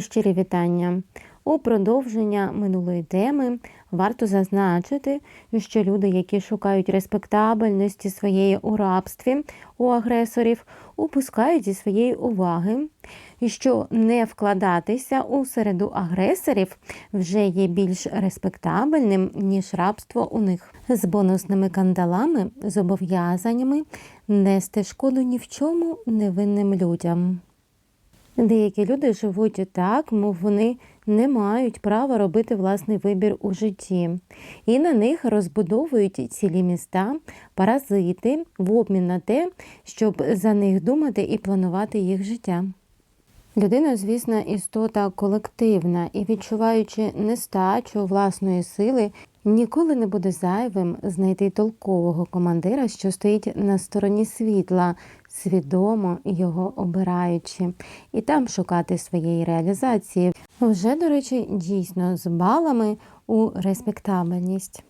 Щирі вітання. У продовження минулої теми варто зазначити, що люди, які шукають респектабельності своєї у рабстві у агресорів, упускають зі своєї уваги, і що не вкладатися у середу агресорів вже є більш респектабельним, ніж рабство у них. З бонусними кандалами, зобов'язаннями нести шкоду ні в чому невинним людям. Деякі люди живуть так, мов вони не мають права робити власний вибір у житті, і на них розбудовують цілі міста, паразити в обмін на те, щоб за них думати і планувати їх життя. Людина, звісно, істота колективна і відчуваючи нестачу власної сили, ніколи не буде зайвим знайти толкового командира, що стоїть на стороні світла, свідомо його обираючи, і там шукати своєї реалізації. Вже, до речі, дійсно з балами у респектабельність.